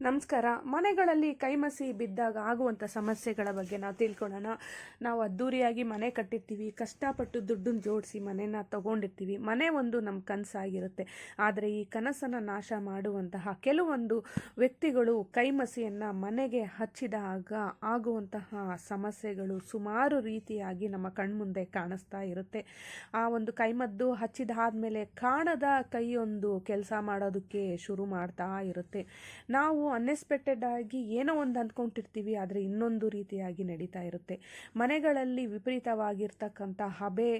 ನಮಸ್ಕಾರ. ಮನೆಗಳಲ್ಲಿ ಕೈಮಸಿ ಬಿದ್ದಾಗ ಆಗುವಂಥ ಸಮಸ್ಯೆಗಳ ಬಗ್ಗೆ ನಾವು ತಿಳ್ಕೊಳ್ಳೋಣ ನಾವು ಅದ್ದೂರಿಯಾಗಿ ಮನೆ ಕಟ್ಟಿರ್ತೀವಿ, ಕಷ್ಟಪಟ್ಟು ದುಡ್ಡನ್ನು ಜೋಡಿಸಿ ಮನೆನ ತಗೊಂಡಿರ್ತೀವಿ. ಮನೆ ಒಂದು ನಮ್ಮ ಕನಸಾಗಿರುತ್ತೆ. ಆದರೆ ಈ ಕನಸನ್ನು ನಾಶ ಮಾಡುವಂತಹ ಕೆಲವೊಂದು ವ್ಯಕ್ತಿಗಳು ಕೈಮಸಿಯನ್ನು ಮನೆಗೆ ಹಚ್ಚಿದಾಗ ಆಗುವಂತಹ ಸಮಸ್ಯೆಗಳು ಸುಮಾರು ರೀತಿಯಾಗಿ ನಮ್ಮ ಕಣ್ಮುಂದೆ ಕಾಣಿಸ್ತಾ ಇರುತ್ತೆ. ಆ ಒಂದು ಕೈಮದ್ದು ಹಚ್ಚಿದಾದ್ಮೇಲೆ ಕಾಣದ ಕೈಯೊಂದು ಕೆಲಸ ಮಾಡೋದಕ್ಕೆ ಶುರು ಮಾಡ್ತಾ ಇರುತ್ತೆ. ನಾವು ಅನ್ಎಕ್ಸ್ಪೆಕ್ಟೆಡ್ ಆಗಿ ಏನೋ ಒಂದು ಅಂದ್ಕೊಂಡಿರ್ತೀವಿ, ಆದರೆ ಇನ್ನೊಂದು ರೀತಿಯಾಗಿ ನಡೀತಾ ಇರುತ್ತೆ. ಮನೆಗಳಲ್ಲಿ ವಿಪರೀತವಾಗಿರ್ತಕ್ಕಂಥ ಹಬೆ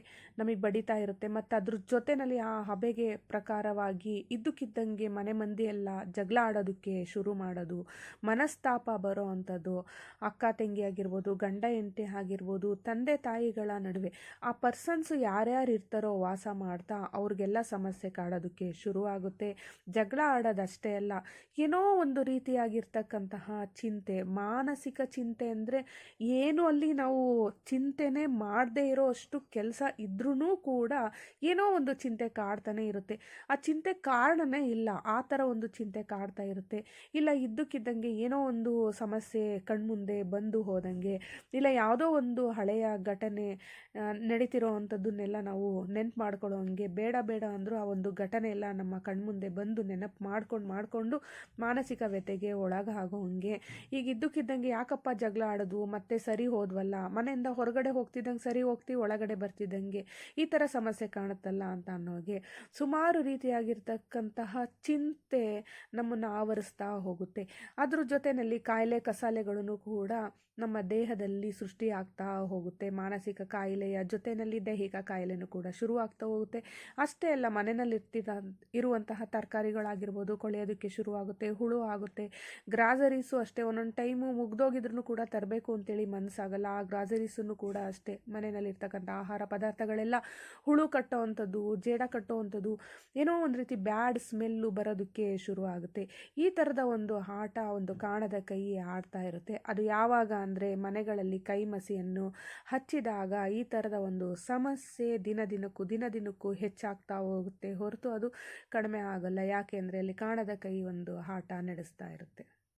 ನಮಗೆ ಬಡಿತಾ ಇರುತ್ತೆ, ಮತ್ತು ಅದ್ರ ಜೊತೆಯಲ್ಲಿ ಆ ಹಬೆಗೆ ಪ್ರಕಾರವಾಗಿ ಇದ್ದಕ್ಕಿದ್ದಂಗೆ ಮನೆ ಮಂದಿಯೆಲ್ಲ ಜಗಳ ಆಡೋದಕ್ಕೆ ಶುರು ಮಾಡೋದು, ಮನಸ್ತಾಪ ಬರೋ ಅಂಥದ್ದು, ಅಕ್ಕ ತಂಗಿ ಆಗಿರ್ಬೋದು, ಗಂಡ ಹೆಂಡತಿ ಆಗಿರ್ಬೋದು, ತಂದೆ ತಾಯಿಗಳ ನಡುವೆ ಆ ಪರ್ಸನ್ಸ್ ಯಾರ್ಯಾರು ಇರ್ತಾರೋ ವಾಸ ಮಾಡ್ತಾ ಅವ್ರಿಗೆಲ್ಲ ಸಮಸ್ಯೆ ಕಾಡೋದಕ್ಕೆ ಶುರುವಾಗುತ್ತೆ. ಜಗಳ ಆಡೋದಷ್ಟೇ ಅಲ್ಲ, ಏನೋ ಒಂದು ರೀತಿಯಾಗಿರ್ತಕ್ಕಂತಹ ಚಿಂತೆ ಮಾನಸಿಕ ಚಿಂತೆ ಅಂದರೆ ಏನು ಅಲ್ಲಿ ನಾವು ಚಿಂತೆನೇ ಮಾಡದೇ ಇರೋ ಅಷ್ಟು ಕೆಲಸ ಇದ್ರೂ ಕೂಡ ಏನೋ ಒಂದು ಚಿಂತೆ ಕಾಡ್ತಾನೆ ಇರುತ್ತೆ. ಆ ಚಿಂತೆ ಕಾರಣನೇ ಇಲ್ಲ ಆ ಥರ ಒಂದು ಚಿಂತೆ ಕಾಡ್ತಾ ಇರುತ್ತೆ. ಇಲ್ಲ ಇದ್ದಕ್ಕಿದ್ದಂಗೆ ಏನೋ ಒಂದು ಸಮಸ್ಯೆ ಕಣ್ಮುಂದೆ ಬಂದು ಹೋದಂಗೆ ಇಲ್ಲ ಯಾವುದೋ ಒಂದು ಹಳೆಯ ಘಟನೆ ಆ, ನಡೀತಿರೋ ಅಂಥದ್ದನ್ನೆಲ್ಲ ನಾವು ನೆನ್ಪು ಮಾಡ್ಕೊಳ್ಳೋ ಹಂಗೆ ಬೇಡ ಬೇಡ ಅಂದರೂ ಆ ಒಂದು ಘಟನೆ ಎಲ್ಲ ನಮ್ಮ ಕಣ್ಮುಂದೆ ಬಂದು ನೆನಪು ಮಾಡ್ಕೊಂಡು ಮಾಡಿಕೊಂಡು ಮಾನಸಿಕ ವ್ಯತೆಗೆ ಒಳಗಾಗೋ ಹಂಗೆ ಈಗ ಇದ್ದಕ್ಕಿದ್ದಂಗೆ ಯಾಕಪ್ಪ ಜಗಳ ಆಡೋದು? ಮತ್ತೆ ಸರಿ ಹೋದ್ವಲ್ಲ? ಮನೆಯಿಂದ ಹೊರಗಡೆ ಹೋಗ್ತಿದ್ದಂಗೆ ಸರಿ ಹೋಗ್ತಿ, ಒಳಗಡೆ ಬರ್ತಿದ್ದಂಗೆ. ಈ ಥರ ಸಮಸ್ಯೆ ಕಾಣುತ್ತಲ್ಲ ಅಂತ ಅನ್ನೋಗೆ ಸುಮಾರು ರೀತಿಯಾಗಿರ್ತಕ್ಕಂತಹ ಚಿಂತೆ ನಮ್ಮನ್ನು ಆವರಿಸ್ತಾ ಹೋಗುತ್ತೆ. ಅದ್ರ ಜೊತೆಯಲ್ಲಿ ಕಾಯಿಲೆ ಕಸಾಲೆಗಳನ್ನು ಕೂಡ ನಮ್ಮ ದೇಹದಲ್ಲಿ ಸೃಷ್ಟಿಯಾಗ್ತಾ ಹೋಗುತ್ತೆ. ಮಾನಸಿಕ ಕಾಯಿಲೆಯ ಜೊತೆಯಲ್ಲಿ ದೈಹಿಕ ಕಾಯಿಲೆನೂ ಕೂಡ ಶುರುವಾಗ್ತಾ ಹೋಗುತ್ತೆ. ಅಷ್ಟೇ ಅಲ್ಲ ಮನೆಯಲ್ಲಿ ಇರ್ತಿದ ಇರುವಂತಹ ತರಕಾರಿಗಳಾಗಿರ್ಬೋದು, ಕೊಳೆಯೋದಕ್ಕೆ ಶುರುವಾಗುತ್ತೆ, ಹುಳು ಆಗುತ್ತೆ. ಗ್ರಾಸರೀಸು ಅಷ್ಟೇ, ಒಂದೊಂದು ಟೈಮು ಮುಗ್ದೋಗಿದ್ರು ಕೂಡ ತರಬೇಕು ಅಂತೇಳಿ ಮನಸ್ಸಾಗಲ್ಲ ಆ ಗ್ರಾಸರೀಸನ್ನು ಕೂಡ ಅಷ್ಟೇ ಮನೆಯಲ್ಲಿರ್ತಕ್ಕಂಥ ಆಹಾರ ಪದಾರ್ಥಗಳೆಲ್ಲ ಹುಳು ಕಟ್ಟೋವಂಥದ್ದು, ಜೇಡ ಕಟ್ಟೋವಂಥದ್ದು, ಏನೋ ಒಂದು ರೀತಿ ಬ್ಯಾಡ್ ಸ್ಮೆಲ್ಲು ಬರೋದಕ್ಕೆ ಶುರು ಆಗುತ್ತೆ ಈ ಥರದ ಒಂದು ಆಟ, ಒಂದು ಕಾಣದ ಕೈ ಆಡ್ತಾ ಇರುತ್ತೆ. ಅದು ಯಾವಾಗ ಅಂದರೆ ಮನೆಗಳಲ್ಲಿ ಕೈಮಸಿಯನ್ನು ಹಚ್ಚಿದಾಗ ಈ ಥರದ ಒಂದು ಸಮಸ್ಯೆ ದಿನ ದಿನಕ್ಕೂ ದಿನ ದಿನಕ್ಕೂ ಹೆಚ್ಚಾಗ್ತಾ ಹೋಗುತ್ತೆ ಹೊರತು ಅದು ಕಡಿಮೆ ಆಗಲ್ಲ. ಯಾಕೆ ಅಂದರೆ ಅಲ್ಲಿ ಕಾಣದ ಕೈ ಒಂದು ಆಟ ನಡೆಸ್ತಾ ಇರುತ್ತೆ.